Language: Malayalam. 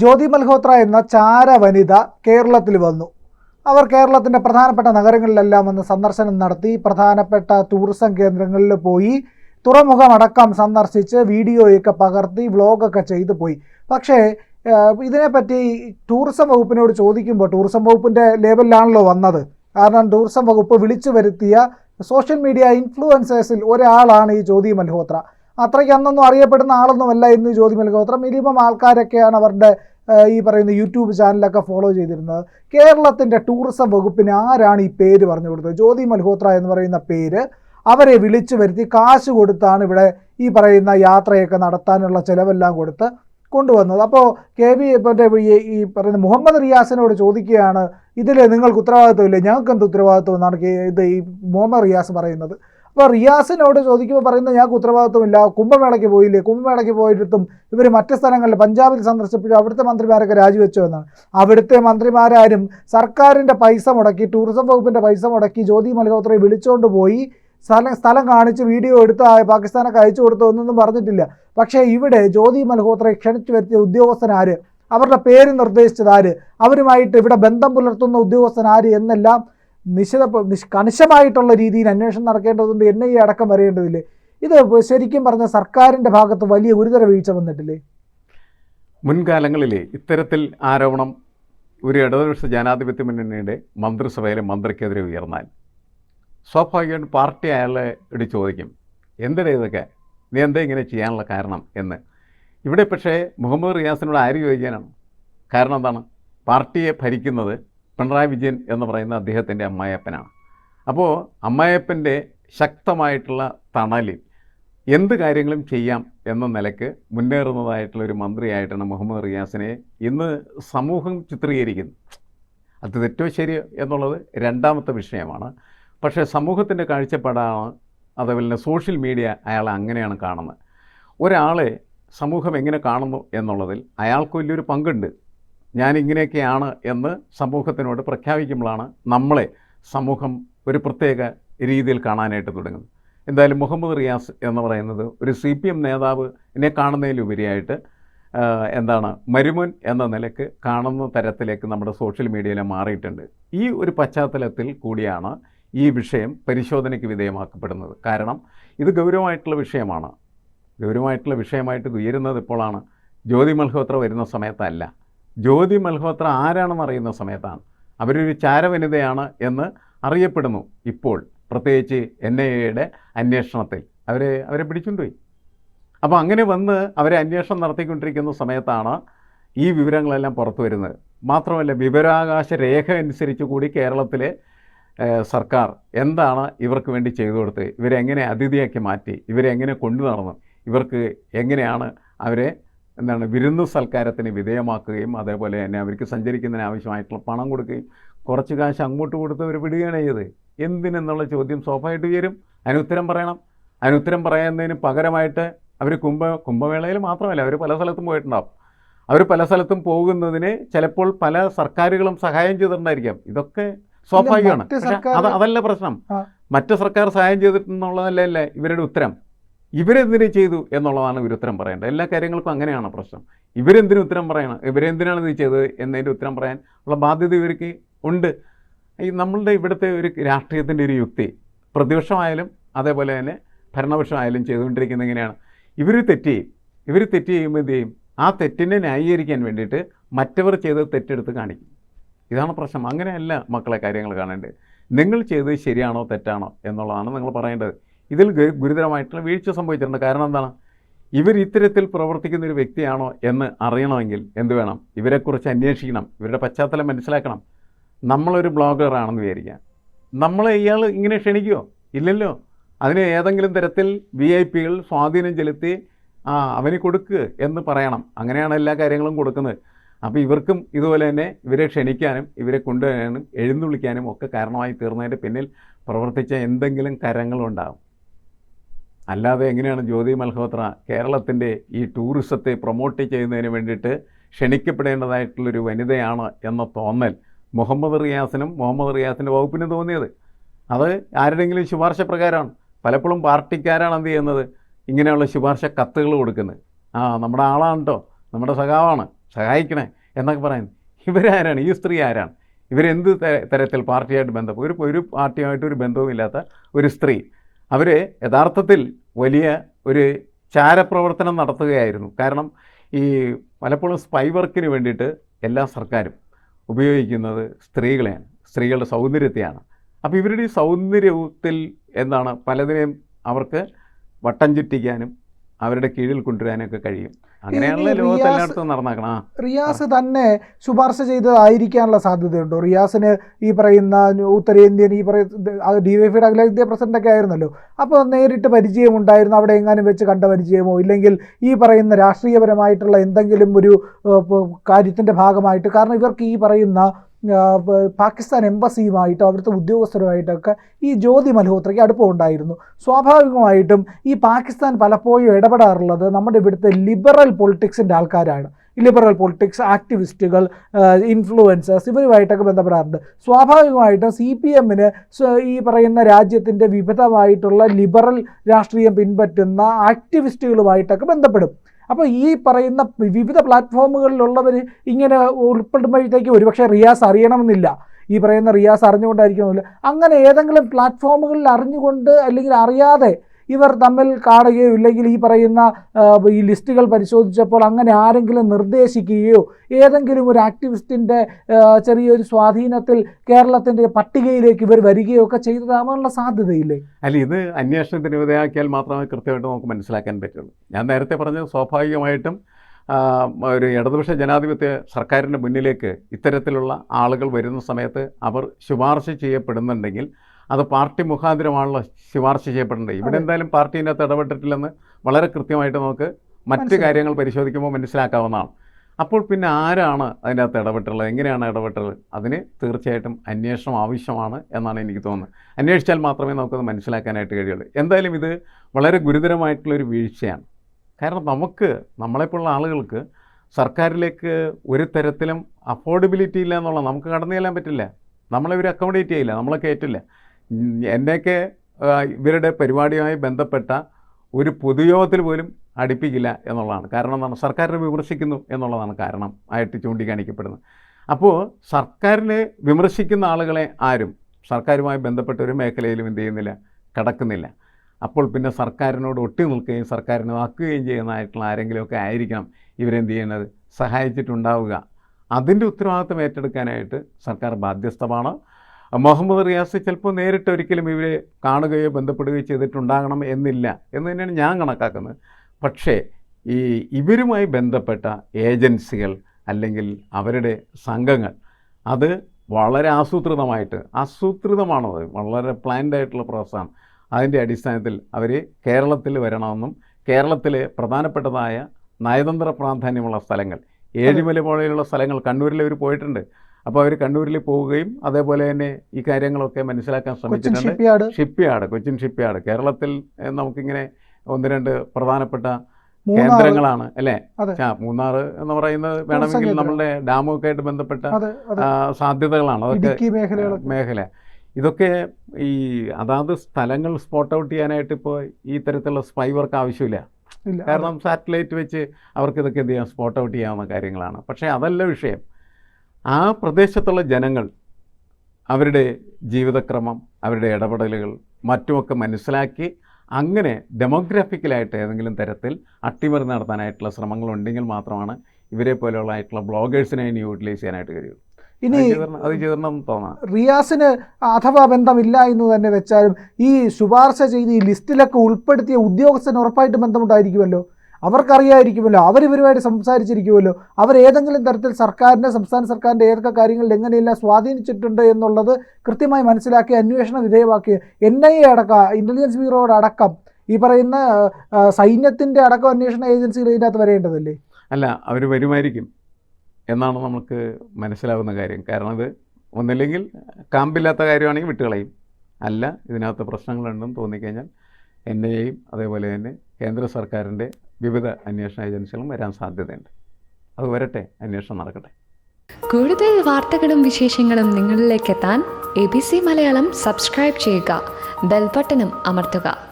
ജ്യോതി മൽഹോത്ര എന്ന ചാര വനിത കേരളത്തിൽ വന്നു. അവർ കേരളത്തിന്റെ പ്രധാനപ്പെട്ട നഗരങ്ങളിലെല്ലാം വന്ന് സന്ദർശനം നടത്തി പ്രധാനപ്പെട്ട ടൂറിസം കേന്ദ്രങ്ങളിൽ പോയി തുറമുഖമടക്കം സന്ദർശിച്ച് വീഡിയോയൊക്കെ പകർത്തി വ്ളോഗൊക്കെ ചെയ്തു പോയി. പക്ഷേ ഇതിനെപ്പറ്റി ടൂറിസം വകുപ്പിനോട് ചോദിക്കുമ്പോൾ ടൂറിസം വകുപ്പിന്റെ ലേബലിലാണല്ലോ വന്നത്. കാരണം ടൂറിസം വകുപ്പ് വിളിച്ചു വരുത്തിയ സോഷ്യൽ മീഡിയ ഇൻഫ്ലുവൻസേഴ്സിൽ ഒരാളാണ് ഈ ജ്യോതി മൽഹോത്ര. അത്രയ്ക്ക് അന്നൊന്നും അറിയപ്പെടുന്ന ആളൊന്നുമല്ല ചോദ്യം ജ്യോതി മൽഹോത്ര മിനിമം ആൾക്കാരൊക്കെയാണ് അവരുടെ ഈ പറയുന്ന യൂട്യൂബ് ചാനലൊക്കെ ഫോളോ ചെയ്തിരുന്നത്. കേരളത്തിന്റെ ടൂറിസം വകുപ്പിന് ആരാണ് ഈ പേര് പറഞ്ഞു കൊടുത്തത്? ജ്യോതി മൽഹോത്ര എന്ന് പറയുന്ന പേര് അവരെ വിളിച്ചു വരുത്തി കാശ് കൊടുത്താണ് ഇവിടെ ഈ പറയുന്ന യാത്രയൊക്കെ നടത്താനുള്ള ചിലവെല്ലാം കൊടുത്ത് കൊണ്ടുവന്നത്. അപ്പോൾ കെ വി മറ്റേ ഈ പറയുന്ന മുഹമ്മദ് റിയാസിനോട് ചോദിക്കുകയാണ് ഇതിൽ നിങ്ങൾക്ക് ഉത്തരവാദിത്വമില്ല ഞങ്ങൾക്ക് എന്ത് ഉത്തരവാദിത്വം എന്നാണ് ഇത് ഈ മുഹമ്മദ് റിയാസ് പറയുന്നത്. അപ്പോൾ റിയാസിനോട് ചോദിക്കുമ്പോൾ പറയുന്നത് ഞങ്ങൾക്ക് ഉത്തരവാദിത്വമില്ല. കുംഭമേളയ്ക്ക് പോയില്ലേ? കുംഭമേളയ്ക്ക് പോയിട്ടും ഇവർ മറ്റ് സ്ഥലങ്ങളിൽ പഞ്ചാബിൽ സന്ദർശിപ്പിച്ചു. അവിടുത്തെ മന്ത്രിമാരൊക്കെ രാജിവെച്ചു എന്നാണ്. അവിടുത്തെ മന്ത്രിമാരാരും സർക്കാരിന്റെ പൈസ മുടക്കി ടൂറിസം വകുപ്പിന്റെ പൈസ മുടക്കി ജ്യോതി മൽഹോത്രയെ വിളിച്ചുകൊണ്ട് പോയി സ്ഥലം സ്ഥലം കാണിച്ച് വീഡിയോ എടുത്ത് പാകിസ്ഥാനൊക്കെ അയച്ചു കൊടുത്തു എന്നൊന്നും പറഞ്ഞിട്ടില്ല. പക്ഷേ ഇവിടെ ജ്യോതി മൽഹോത്രയെ ക്ഷണിച്ചു വരുത്തിയ ഉദ്യോഗസ്ഥനാര് അവരുടെ പേര് നിർദ്ദേശിച്ചത് ആര്? അവരുമായിട്ട് ഇവിടെ ബന്ധം പുലർത്തുന്ന ഉദ്യോഗസ്ഥൻ ആര്? എന്നെല്ലാം നിശിത കണിശമായിട്ടുള്ള രീതിയിൽ അന്വേഷണം നടക്കേണ്ടതുണ്ട്. എൻ ഐ എ അടക്കം വരേണ്ടതില്ലേ ഇത് ശരിക്കും പറഞ്ഞ സർക്കാരിന്റെ ഭാഗത്ത് വലിയ ഗുരുതര വീഴ്ച വന്നിട്ടില്ലേ? മുൻകാലങ്ങളിലെ ഇത്തരത്തിൽ ആരോപണം ഒരു ഇടതുപക്ഷ ജനാധിപത്യ മുന്നണിയുടെ മന്ത്രിസഭയിലെ മന്ത്രിക്കെതിരെ ഉയർന്നാൽ സ്വാഭാവികമായിട്ടും പാർട്ടി അയാളെ ഇടി ചോദിക്കും. എന്തിനാ ഇതൊക്കെ? നീ എന്താ ഇങ്ങനെ ചെയ്യാനുള്ള കാരണം എന്ന്. ഇവിടെ പക്ഷേ മുഹമ്മദ് റിയാസിനോട് ആര് ചോദിക്കാനാണ്? കാരണം എന്താണ്? പാർട്ടിയെ ഭരിക്കുന്നത് പിണറായി വിജയൻ എന്ന് പറയുന്ന അദ്ദേഹത്തിന്റെ അമ്മായപ്പനാണ് അപ്പോൾ അമ്മായപ്പന്റെ ശക്തമായിട്ടുള്ള തണലിൽ എന്ത് കാര്യങ്ങളും ചെയ്യാം എന്ന നിലയ്ക്ക് മുന്നേറുന്നതായിട്ടുള്ള ഒരു മന്ത്രിയായിട്ടാണ് മുഹമ്മദ് റിയാസിനെ ഇന്ന് സമൂഹം ചിത്രീകരിക്കുന്നത് അത് തെറ്റോ ശരിയോ എന്നുള്ളത് രണ്ടാമത്തെ വിഷയമാണ്. പക്ഷേ സമൂഹത്തിന്റെ കാഴ്ചപ്പാടാണ് അതേപോലെ തന്നെ സോഷ്യൽ മീഡിയ അയാളെ അങ്ങനെയാണ് കാണുന്നത്. ഒരാളെ സമൂഹം എങ്ങനെ കാണുന്നു എന്നുള്ളതിൽ അയാൾക്ക് വലിയൊരു പങ്കുണ്ട്. ഞാൻ ഇങ്ങനെയൊക്കെയാണ് എന്ന് സമൂഹത്തിനോട് പ്രഖ്യാപിക്കുമ്പോഴാണ് നമ്മളെ സമൂഹം ഒരു പ്രത്യേക രീതിയിൽ കാണാനായിട്ട് തുടങ്ങുന്നത്. എന്തായാലും മുഹമ്മദ് റിയാസ് എന്ന് പറയുന്നത് ഒരു സി പി എം നേതാവ് എന്നെ കാണുന്നതിലുപരിയായിട്ട് എന്താണ് മരുമുൻ എന്ന നിലയ്ക്ക് കാണുന്ന തരത്തിലേക്ക് നമ്മുടെ സോഷ്യൽ മീഡിയയിൽ മാറിയിട്ടുണ്ട്. ഈ ഒരു പശ്ചാത്തലത്തിൽ കൂടിയാണ് ഈ വിഷയം പരിശോധനയ്ക്ക് വിധേയമാക്കപ്പെടുന്നത്. കാരണം ഇത് ഗൗരവമായിട്ടുള്ള വിഷയമാണ്. ഗൗരവമായിട്ടുള്ള വിഷയമായിട്ട് ഉയരുന്നത് ഇപ്പോഴാണ്. ജ്യോതി മൽഹോത്ര വരുന്ന സമയത്തല്ല. ജ്യോതി മൽഹോത്ര ആരാണെന്ന് അറിയുന്ന സമയത്താണ്. അവരൊരു ചാരവനിതയാണ് എന്ന് അറിയപ്പെടുന്നു. ഇപ്പോൾ പ്രത്യേകിച്ച് എൻ ഐ എയുടെ അന്വേഷണത്തിൽ. അവരെ അവരെ പിടിച്ചുകൊണ്ടുപോയി. അപ്പോൾ അങ്ങനെ വന്ന് അവരെ അന്വേഷണം നടത്തിക്കൊണ്ടിരിക്കുന്ന സമയത്താണ് ഈ വിവരങ്ങളെല്ലാം പുറത്തു വരുന്നത്. മാത്രമല്ല വിവരാകാശ രേഖ അനുസരിച്ച് കൂടി കേരളത്തിലെ സർക്കാർ എന്താണ് ഇവർക്ക് വേണ്ടി ചെയ്തു കൊടുത്തത്? ഇവരെങ്ങനെ അതിഥിയാക്കി മാറ്റി? ഇവരെങ്ങനെ കൊണ്ടു നടന്നു? ഇവർക്ക് എങ്ങനെയാണ് അവരെ എന്താണ് വിരുന്ന് സൽക്കാരത്തിന് വിധേയമാക്കുകയും അതേപോലെ തന്നെ അവർക്ക് സഞ്ചരിക്കുന്നതിന് ആവശ്യമായിട്ടുള്ള പണം കൊടുക്കുകയും കുറച്ച് കാശ് അങ്ങോട്ട് കൊടുത്ത് അവർ വിടുകയാണ് ചെയ്തത്. എന്തിനെന്നുള്ള ചോദ്യം സ്വാഭാവികമായിട്ട് ഉയരും. അതിനുത്തരം പറയണം. അതിനുത്തരം പറയുന്നതിന് പകരമായിട്ട് അവർ കുംഭ കുംഭമേളയിൽ മാത്രമല്ല അവർ പല സ്ഥലത്തും പോയിട്ടുണ്ടാവും. അവർ പല സ്ഥലത്തും പോകുന്നതിന് ചിലപ്പോൾ പല സർക്കാരുകളും സഹായം ചെയ്തിട്ടുണ്ടായിരിക്കാം. ഇതൊക്കെ സ്വാഭാവികമാണ്. അതല്ല പ്രശ്നം. മറ്റു മറ്റ് സർക്കാർ സഹായം ചെയ്തിട്ടുണ്ടെന്നുള്ളതല്ല ഇവരുടെ ഉത്തരം? ഇവരെന്തിനു ചെയ്തു എന്നുള്ളതാണ് ഇവർ ഉത്തരം പറയേണ്ടത്. എല്ലാ കാര്യങ്ങൾക്കും അങ്ങനെയാണ് പ്രശ്നം. ഇവരെന്തിനു ഉത്തരം പറയണം? ഇവരെന്തിനാണ് ഇത് ചെയ്തത് എന്നതിന്റെ ഉത്തരം പറയാൻ ഉള്ള ബാധ്യത ഇവർക്ക് ഉണ്ട്. ഈ നമ്മളുടെ ഇവിടുത്തെ ഒരു രാഷ്ട്രീയത്തിന്റെ ഒരു യുക്തി പ്രതിപക്ഷമായാലും അതേപോലെ തന്നെ ഭരണപക്ഷമായാലും ചെയ്തുകൊണ്ടിരിക്കുന്നത് എങ്ങനെയാണ് ഇവർ തെറ്റ് ചെയ്യും. ഇവർ തെറ്റ് ചെയ്യുമ്പോൾ എന്ത് ചെയ്യും? ആ തെറ്റിനെ ന്യായീകരിക്കാൻ വേണ്ടിയിട്ട് മറ്റവർ ചെയ്ത് തെറ്റെടുത്ത് കാണിക്കും. ഇതാണ് പ്രശ്നം. അങ്ങനെയല്ല മക്കളെ കാര്യങ്ങൾ കാണേണ്ടത്. നിങ്ങൾ ചെയ്തത് ശരിയാണോ തെറ്റാണോ എന്നുള്ളതാണ് നിങ്ങൾ പറയേണ്ടത്. ഇതിൽ ഗുരുതരമായിട്ടുള്ള വീഴ്ച സംഭവിച്ചിട്ടുണ്ട്. കാരണം എന്താണ്? ഇവർ ഇത്തരത്തിൽ പ്രവർത്തിക്കുന്ന ഒരു വ്യക്തിയാണോ എന്ന് അറിയണമെങ്കിൽ എന്ത് വേണം? ഇവരെക്കുറിച്ച് അന്വേഷിക്കണം. ഇവരുടെ പശ്ചാത്തലം മനസ്സിലാക്കണം. നമ്മളൊരു ബ്ലോഗറാണെന്ന് വിചാരിക്കാം നമ്മളെ ഇയാൾ ഇങ്ങനെ ക്ഷണിക്കുമോ ഇല്ലല്ലോ. അതിന് ഏതെങ്കിലും തരത്തിൽ വി ഐ പികൾ സ്വാധീനം ചെലുത്തി ആ അവന് കൊടുക്കുക എന്ന് പറയണം. അങ്ങനെയാണ് എല്ലാ കാര്യങ്ങളും കൊടുക്കുന്നത്. അപ്പോൾ ഇവർക്കും ഇതുപോലെ തന്നെ ഇവരെ ക്ഷണിക്കാനും ഇവരെ കൊണ്ടുവരാനും എഴുന്നള്ളിക്കാനും ഒക്കെ കാരണമായി തീർന്നതിന്റെ പിന്നിൽ പ്രവർത്തിച്ച എന്തെങ്കിലും കരങ്ങളുണ്ടാകും അല്ലാതെ എങ്ങനെയാണ് ജ്യോതി മൽഹോത്ര കേരളത്തിന്റെ ഈ ടൂറിസത്തെ പ്രൊമോട്ട് ചെയ്യുന്നതിന് വേണ്ടിയിട്ട് ക്ഷണിക്കപ്പെടേണ്ടതായിട്ടുള്ളൊരു വനിതയാണ് എന്ന തോന്നൽ മുഹമ്മദ് റിയാസിനും മുഹമ്മദ് റിയാസിന്റെ വകുപ്പിനും തോന്നിയത്. അത് ആരുടെങ്കിലും ശുപാർശ പ്രകാരമാണ്. പലപ്പോഴും പാർട്ടിക്കാരാണ് എന്ത് ചെയ്യുന്നത്? ഇങ്ങനെയുള്ള ശുപാർശ കത്തുകൾ കൊടുക്കുന്നത്. ആ നമ്മുടെ ആളാണ് കേട്ടോ നമ്മുടെ സഖാവാണ്. സഹായിക്കണേ എന്നൊക്കെ പറയുന്നത്. ഇവരാരാണ്? ഈ സ്ത്രീ ആരാണ്? ഇവരെന്ത് തരത്തിൽ പാർട്ടിയായിട്ട് ബന്ധം ഒരു ഒരു പാർട്ടിയുമായിട്ട് ഒരു ബന്ധവുമില്ലാത്ത ഒരു സ്ത്രീ. അവർ യഥാർത്ഥത്തിൽ വലിയ ഒരു ചാരപ്രവർത്തനം നടത്തുകയായിരുന്നു. കാരണം ഈ പലപ്പോഴും സ്പൈ വർക്കിന് വേണ്ടിയിട്ട് എല്ലാ സർക്കാരും ഉപയോഗിക്കുന്നത് സ്ത്രീകളെയാണ് സ്ത്രീകളുടെ സൗന്ദര്യത്തെയാണ്. അപ്പോൾ ഇവരുടെ ഈ സൗന്ദര്യത്തിൽ എന്താണ് പലതിനെയും അവർക്ക് വട്ടം ചുറ്റിക്കാനും അവരുടെ കീഴിൽ കൊണ്ടുവരാനൊക്കെ കഴിയും. അങ്ങനെയാണല്ലോ ഈ ലോകത്ത് റിയാസ് എല്ലായിടത്തും നടന്നാക്കണം. റിയാസ് തന്നെ ശുപാർശ ചെയ്തതായിരിക്കാനുള്ള സാധ്യതയുണ്ടോ. റിയാസിന് ഈ പറയുന്ന ഉത്തരേന്ത്യൻ ഈ പറയുന്ന ഡിവൈഫിയുടെ അഖിലേന്ത്യാ പ്രസിഡന്റ് ഒക്കെ ആയിരുന്നല്ലോ. അപ്പോൾ നേരിട്ട് പരിചയം ഉണ്ടായിരുന്നു. അവിടെ എങ്ങാനും വെച്ച് കണ്ട പരിചയമോ? ഇല്ലെങ്കിൽ ഈ പറയുന്ന രാഷ്ട്രീയപരമായിട്ടുള്ള എന്തെങ്കിലും ഒരു കാര്യത്തിന്റെ ഭാഗമായിട്ട്. കാരണം ഇവർക്ക് ഈ പറയുന്ന പാകിസ്ഥാൻ എംബസിയുമായിട്ടോ അവിടുത്തെ ഉദ്യോഗസ്ഥരുമായിട്ടൊക്കെ ഈ ജ്യോതി മൽഹോത്രയ്ക്ക് അടുപ്പമുണ്ടായിരുന്നു സ്വാഭാവികമായിട്ടും ഈ പാകിസ്ഥാൻ പലപ്പോഴും ഇടപെടാറുള്ളത് നമ്മുടെ ഇവിടുത്തെ ലിബറൽ പൊളിറ്റിക്സിന്റെ ആൾക്കാരാണ്. ലിബറൽ പൊളിറ്റിക്സ് ആക്ടിവിസ്റ്റുകൾ ഇൻഫ്ലുവൻസേഴ്സ് ഇവരുമായിട്ടൊക്കെ ബന്ധപ്പെടാറുണ്ട്. സ്വാഭാവികമായിട്ടും സി പി എമ്മിന് ഈ പറയുന്ന രാജ്യത്തിന്റെ വിവിധമായിട്ടുള്ള ലിബറൽ രാഷ്ട്രീയം പിൻപറ്റുന്ന ആക്ടിവിസ്റ്റുകളുമായിട്ടൊക്കെ ബന്ധപ്പെടും. അപ്പോൾ ഈ പറയുന്ന വിവിധ പ്ലാറ്റ്ഫോമുകളിലുള്ളവർ ഇങ്ങനെ ഉൾപ്പെടുമ്പോഴത്തേക്ക് ഒരുപക്ഷെ റിയാസ് അറിയണമെന്നില്ല. ഈ പറയുന്ന റിയാസ് അറിഞ്ഞുകൊണ്ടായിരിക്കണമെന്നില്ല. അങ്ങനെ ഏതെങ്കിലും പ്ലാറ്റ്ഫോമുകളിൽ അറിഞ്ഞുകൊണ്ട് അല്ലെങ്കിൽ അറിയാതെ ഇവർ തമ്മിൽ കാണുകയോ ഇല്ലെങ്കിൽ ഈ പറയുന്ന ഈ ലിസ്റ്റുകൾ പരിശോധിച്ചപ്പോൾ അങ്ങനെ ആരെങ്കിലും നിർദ്ദേശിക്കുകയോ ഏതെങ്കിലും ഒരു ആക്ടിവിസ്റ്റിന്റെ ചെറിയൊരു സ്വാധീനത്തിൽ കേരളത്തിന്റെ പട്ടികയിലേക്ക് ഇവർ വരികയോ ഒക്കെ ചെയ്തതാവാനുള്ള സാധ്യതയില്ലേ? അല്ല ഇത് അന്വേഷണത്തിന് വിധേയമാക്കിയാൽ മാത്രമേ കൃത്യമായിട്ട് നമുക്ക് മനസ്സിലാക്കാൻ പറ്റുള്ളൂ. ഞാൻ നേരത്തെ പറഞ്ഞത് സ്വാഭാവികമായിട്ടും ഒരു ഇടതുപക്ഷ ജനാധിപത്യ സർക്കാരിന്റെ മുന്നിലേക്ക് ഇത്തരത്തിലുള്ള ആളുകൾ വരുന്ന സമയത്ത് അവർ ശുപാർശ ചെയ്യപ്പെടുന്നുണ്ടെങ്കിൽ അത് പാർട്ടി മുഖാന്തരമാണല്ലോ ശുപാർശ ചെയ്യപ്പെടേണ്ടത്. ഇവിടെ എന്തായാലും പാർട്ടീന്റെ അകത്ത് ഇടപെട്ടിട്ടില്ലെന്ന് വളരെ കൃത്യമായിട്ട് നമുക്ക് മറ്റ് കാര്യങ്ങൾ പരിശോധിക്കുമ്പോൾ മനസ്സിലാക്കാവുന്നതാണ്. അപ്പോൾ പിന്നെ ആരാണ് അതിന്റെ അകത്ത് ഇടപെട്ടുള്ളത് എങ്ങനെയാണ് ഇടപെട്ടത് അതിന് തീർച്ചയായിട്ടും അന്വേഷണം ആവശ്യമാണ് എന്നാണ് എനിക്ക് തോന്നുന്നത്. അന്വേഷിച്ചാൽ മാത്രമേ നമുക്കത് മനസ്സിലാക്കാനായിട്ട് കഴിയുള്ളൂ. എന്തായാലും ഇത് വളരെ ഗുരുതരമായിട്ടുള്ളൊരു വീഴ്ചയാണ്. കാരണം നമുക്ക് നമ്മളെപ്പോലുള്ള ആളുകൾക്ക് സർക്കാരിലേക്ക് ഒരു തരത്തിലും അഫോർഡബിലിറ്റി ഇല്ല എന്നുള്ള നമുക്ക് കടന്നു ചെല്ലാൻ പറ്റില്ല. നമ്മളെ ഇവർ അക്കോമഡേറ്റ് ചെയ്യില്ല നമ്മളെ കയറ്റില്ല. എന്നെയൊക്കെ ഇവരുടെ പരിപാടിയുമായി ബന്ധപ്പെട്ട ഒരു പൊതുയോഗത്തിൽ പോലും അടുപ്പിക്കില്ല എന്നുള്ളതാണ്. കാരണം എന്താണ്? സർക്കാരിനെ വിമർശിക്കുന്നു എന്നുള്ളതാണ് കാരണം ആയിട്ട് ചൂണ്ടിക്കാണിക്കപ്പെടുന്നത്. അപ്പോൾ സർക്കാരിനെ വിമർശിക്കുന്ന ആളുകളെ ആരും സർക്കാരുമായി ബന്ധപ്പെട്ട ഒരു മേഖലയിലും എന്ത് ചെയ്യുന്നില്ല കടക്കുന്നില്ല. അപ്പോൾ പിന്നെ സർക്കാരിനോട് ഒട്ടി നിൽക്കുകയും സർക്കാരിനെ വാക്കുകയും ചെയ്യുന്നതായിട്ടുള്ള ആരെങ്കിലുമൊക്കെ ആയിരിക്കണം ഇവരെന്ത് ചെയ്യുന്നത്? സഹായിച്ചിട്ടുണ്ടാവുക. അതിന്റെ ഉത്തരവാദിത്വം ഏറ്റെടുക്കാനായിട്ട് സർക്കാർ ബാധ്യസ്ഥമാണ്. മുഹമ്മദ് റിയാസ് ചിലപ്പോൾ നേരിട്ട് ഒരിക്കലും ഇവരെ കാണുകയോ ബന്ധപ്പെടുകയോ ചെയ്തിട്ടുണ്ടാകണം എന്നില്ല എന്ന് തന്നെയാണ് ഞാൻ കണക്കാക്കുന്നത്. പക്ഷേ ഈ ഇവരുമായി ബന്ധപ്പെട്ട ഏജൻസികൾ അല്ലെങ്കിൽ അവരുടെ സംഘങ്ങൾ അത് വളരെ ആസൂത്രിതമായിട്ട് ആസൂത്രിതമാണത് വളരെ പ്ലാൻഡ് ആയിട്ടുള്ള പ്രോസസ്സാണ് അതിന്റെ അടിസ്ഥാനത്തിൽ അവർ കേരളത്തിൽ വരണമെന്നും കേരളത്തിലെ പ്രധാനപ്പെട്ടതായ നയതന്ത്ര പ്രാധാന്യമുള്ള സ്ഥലങ്ങൾ ഏഴിമല പോലെയുള്ള സ്ഥലങ്ങൾ കണ്ണൂരിൽ അവർ പോയിട്ടുണ്ട്. അപ്പോൾ അവർ കണ്ണൂരിൽ പോവുകയും അതേപോലെ തന്നെ ഈ കാര്യങ്ങളൊക്കെ മനസ്സിലാക്കാൻ ശ്രമിച്ചിട്ടുണ്ട്. ഷിപ്പ്യാർഡ് കൊച്ചിൻ ഷിപ്പ്യാർഡ് കേരളത്തിൽ നമുക്കിങ്ങനെ ഒന്ന് രണ്ട് പ്രധാനപ്പെട്ട കേന്ദ്രങ്ങളാണ് അല്ലേ. ആ, മൂന്നാർ എന്ന് പറയുന്നത് വേണമെങ്കിൽ. നമ്മളുടെ ഡാമൊക്കെ ആയിട്ട് ബന്ധപ്പെട്ട സാധ്യതകളാണ്. അതൊക്കെ മേഖല. ഇതൊക്കെ ഈ അതാത് സ്ഥലങ്ങൾ സ്പോട്ട് ഔട്ട് ചെയ്യാനായിട്ട് ഇപ്പോൾ ഈ തരത്തിലുള്ള സ്പൈ വർക്ക് ആവശ്യമില്ല. കാരണം സാറ്റലൈറ്റ് വെച്ച് അവർക്ക് ഇതൊക്കെ എന്ത് ചെയ്യാം? സ്പോട്ട് ഔട്ട് ചെയ്യാവുന്ന കാര്യങ്ങളാണ്. പക്ഷേ അതല്ല വിഷയം. ആ പ്രദേശത്തുള്ള ജനങ്ങൾ അവരുടെ ജീവിതക്രമം അവരുടെ ഇടപെടലുകൾ മറ്റുമൊക്കെ മനസ്സിലാക്കി അങ്ങനെ ഡെമോഗ്രാഫിക്കലായിട്ട് ഏതെങ്കിലും തരത്തിൽ അട്ടിമറി നടത്താനായിട്ടുള്ള ശ്രമങ്ങളുണ്ടെങ്കിൽ മാത്രമാണ് ഇവരെ പോലെയുള്ള ആയിട്ടുള്ള ബ്ലോഗേഴ്സിനെ ഇനി യൂട്ടിലൈസ് ചെയ്യാനായിട്ട് കഴിയുള്ളൂ ഇനി അത് ചെയ്തിരണം തോന്നാം. റിയാസിന് അഥവാ ബന്ധമില്ല എന്ന് തന്നെ വെച്ചാലും ഈ ശുപാർശ ചെയ്ത് ഈ ലിസ്റ്റിലൊക്കെ ഉൾപ്പെടുത്തിയ ഉദ്യോഗസ്ഥന് ഉറപ്പായിട്ടും ബന്ധമുണ്ടായിരിക്കുമല്ലോ. അവർക്കറിയായിരിക്കുമല്ലോ അവരിവരുമായിട്ട് സംസാരിച്ചിരിക്കുമല്ലോ. അവർ ഏതെങ്കിലും തരത്തിൽ സർക്കാരിന്റെ സംസ്ഥാന സർക്കാരിന്റെ ഏതൊക്കെ കാര്യങ്ങളിൽ എങ്ങനെയെല്ലാം സ്വാധീനിച്ചിട്ടുണ്ട് എന്നുള്ളത് കൃത്യമായി മനസ്സിലാക്കി അന്വേഷണ വിധേയമാക്കി. എൻ ഐ എ അടക്കം ഇന്റലിജൻസ് ബ്യൂറോയുടെ അടക്കം ഈ പറയുന്ന സൈന്യത്തിന്റെ അടക്കം അന്വേഷണ ഏജൻസികൾ ഇതിനകത്ത് വരേണ്ടതല്ലേ? അല്ല അവർ വരുമായിരിക്കും എന്നാണ് നമുക്ക് മനസ്സിലാകുന്ന കാര്യം. കാരണം ഇത് ഒന്നില്ലെങ്കിൽ കാമ്പില്ലാത്ത കാര്യമാണെങ്കിൽ വിട്ടുകളയും. അല്ല ഇതിനകത്ത് പ്രശ്നങ്ങളുണ്ടെന്ന് തോന്നിക്കഴിഞ്ഞാൽ എൻ ഐ അതേപോലെ തന്നെ കേന്ദ്ര സർക്കാരിന്റെ വിവിധ അന്വേഷണ ഏജൻസികളും വരാൻ സാധ്യതയുണ്ട്. അത് വരട്ടെ അന്വേഷണം നടക്കട്ടെ. കൂടുതൽ വാർത്തകളും വിശേഷങ്ങളും നിങ്ങളിലേക്ക് എത്താൻ A B C Malayalam subscribe ചെയ്യുക ബെൽബട്ടനും അമർത്തുക.